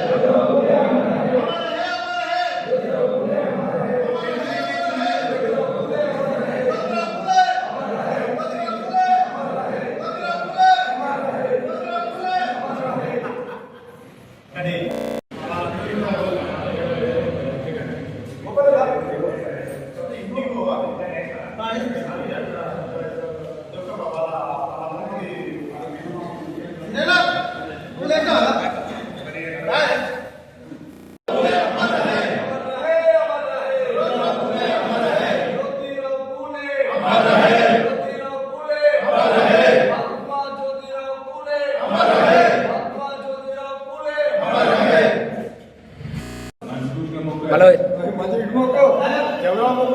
Deus é o Deus, Deus é o Deus, Deus é o Deus.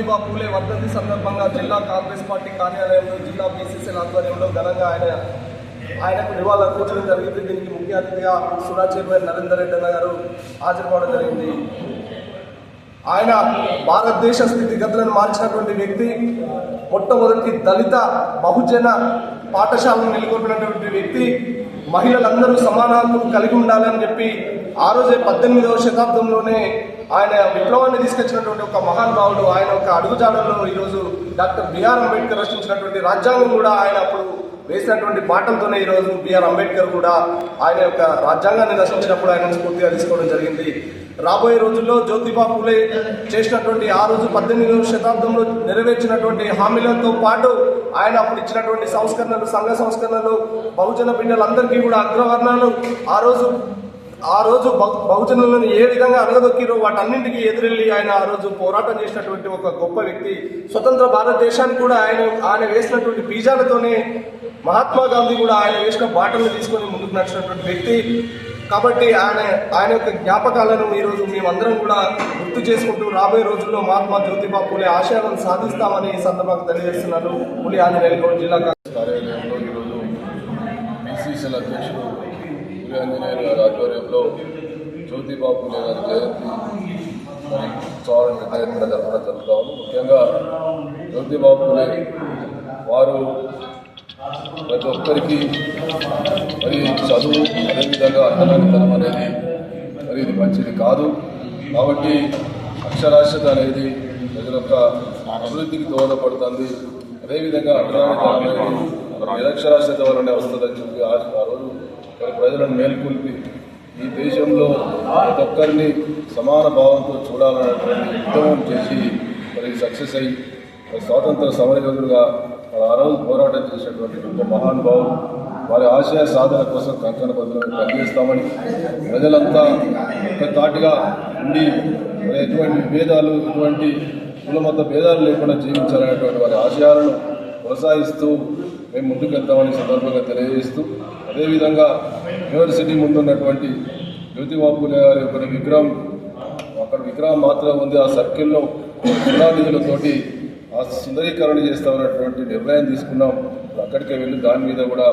Jyotiba Phule వర్ధంతి సందర్భంగా జిల్లా కాంగ్రెస్ పార్టీ కార్యాలయంలో జిల్లా బీసీసీల ఆధ్వర్యంలో ఘనంగా ఆయన ఆయనకు నివాళులు జరిగింది. దీనికి ముఖ్య అతిథిగా సురా చైర్మన్ నరేందర్ రెడ్డి అన్న గారు హాజరుకోవడం జరిగింది. ఆయన భారతదేశ స్థితిగతులను మార్చినటువంటి వ్యక్తి మొట్టమొదటి దళిత బహుజన పాఠశాలను నెలకొల్పినటువంటి వ్యక్తి మహిళలందరూ సమాన కలిగి ఉండాలని చెప్పి ఆ రోజే పద్దెనిమిదవ శతాబ్దంలోనే ఆయన విప్లవాన్ని తీసుకొచ్చినటువంటి ఒక మహానుభావుడు ఆయన ఒక అడుగుజాడల్లో ఈరోజు డాక్టర్ బిఆర్ అంబేద్కర్ రచించినటువంటి రాజ్యాంగం కూడా ఆయన అప్పుడు వేసినటువంటి పాటలతోనే ఈరోజు బిఆర్ అంబేద్కర్ కూడా ఆయన యొక్క రాజ్యాంగాన్ని రచించినప్పుడు ఆయన స్ఫూర్తిగా తీసుకోవడం జరిగింది. రాబోయే రోజుల్లో జ్యోతిబా పూలే చేసినటువంటి ఆ రోజు పద్దెనిమిదవ శతాబ్దంలో నెరవేర్చినటువంటి హామీలతో పాటు ఆయన అప్పుడు ఇచ్చినటువంటి సంస్కరణలు సంఘ సంస్కరణలు బహుజన బిడ్డలందరికీ కూడా అగ్రవర్ణాలు ఆ రోజు ఆ రోజు బహుజనులను ఏ విధంగా అణగదొక్కిరో వాటన్నింటికి ఎదురెళ్ళి ఆయన ఆ రోజు పోరాటం చేసినటువంటి ఒక గొప్ప వ్యక్తి. స్వతంత్ర భారతదేశానికి కూడా ఆయన ఆయన వేసినటువంటి బీజాలతోనే మహాత్మా గాంధీ కూడా ఆయన వేసిన బాటలను తీసుకొని ముందుకు నడిచినటువంటి వ్యక్తి. కాబట్టి ఆయన ఆయన యొక్క జ్ఞాపకాలను ఈరోజు మేమందరం కూడా గుర్తు చేసుకుంటూ రాబోయే రోజుల్లో మహాత్మా జ్యోతిబా పూలే ఆశయాలను సాధిస్తామని ఈ సందర్భంగా తెలియజేస్తున్నాను. పులి ఆంజనేయులు జిల్లా కార్యాలయంలో ఈరోజు బీసీసీల అధ్యక్షుడు పులి ఆంజనేయులు గారి ఆధ్వర్యంలో జ్యోతిబాబు గారి జయంతి మరి ఉత్సవాలను పెద్ద ఎత్తున జరపడం ముఖ్యంగా జ్యోతిబాబు వారు ప్రతి ఒక్కరికి మరి చదువు అదేవిధంగా అర్థమైనతనం అనేది మరి ఇది మంచిది కాదు. కాబట్టి అక్షరాస్యత అనేది ప్రజల యొక్క అభివృద్ధికి దోహదపడుతుంది. అదేవిధంగా అర్థమైనతనం అనేది నిరక్షరాస్యత వల్లనే వస్తుందని చెప్పి ఆ రోజు మరి ప్రజలను మేల్కొల్పి ఈ దేశంలో ప్రతి ఒక్కరిని సమాన భావంతో చూడాలనేటువంటి ఉద్యమం చేసి మరి సక్సెస్ అయ్యి మరి స్వాతంత్ర సమరయోధుడుగా మరి ఆ రోజు పోరాటం చేసినటువంటి గొప్ప మహానుభావులు వారి ఆశయ సాధన కోసం కంకణ బదులు పనిచేస్తామని ప్రజలంతా ఒక తాటిగా ఉండి మరి ఎటువంటి భేదాలు ఎటువంటి కులమత భేదాలు లేకుండా జీవించాలనేటువంటి వారి ఆశయాలను కొనసాగిస్తూ మేము ముందుకు వెళ్తామని సందర్భంగా తెలియజేస్తూ అదేవిధంగా యూనివర్సిటీ ముందున్నటువంటి జ్యోతిబాబులే గారి యొక్క విగ్రహం అక్కడ విగ్రహం మాత్రం ఉంది. ఆ సర్కిల్లో నిధులతోటి ఆ సుందరీకరణ చేస్తామన్నటువంటి నిర్ణయం తీసుకున్నాం. అక్కడికే వెళ్ళి దాని మీద కూడా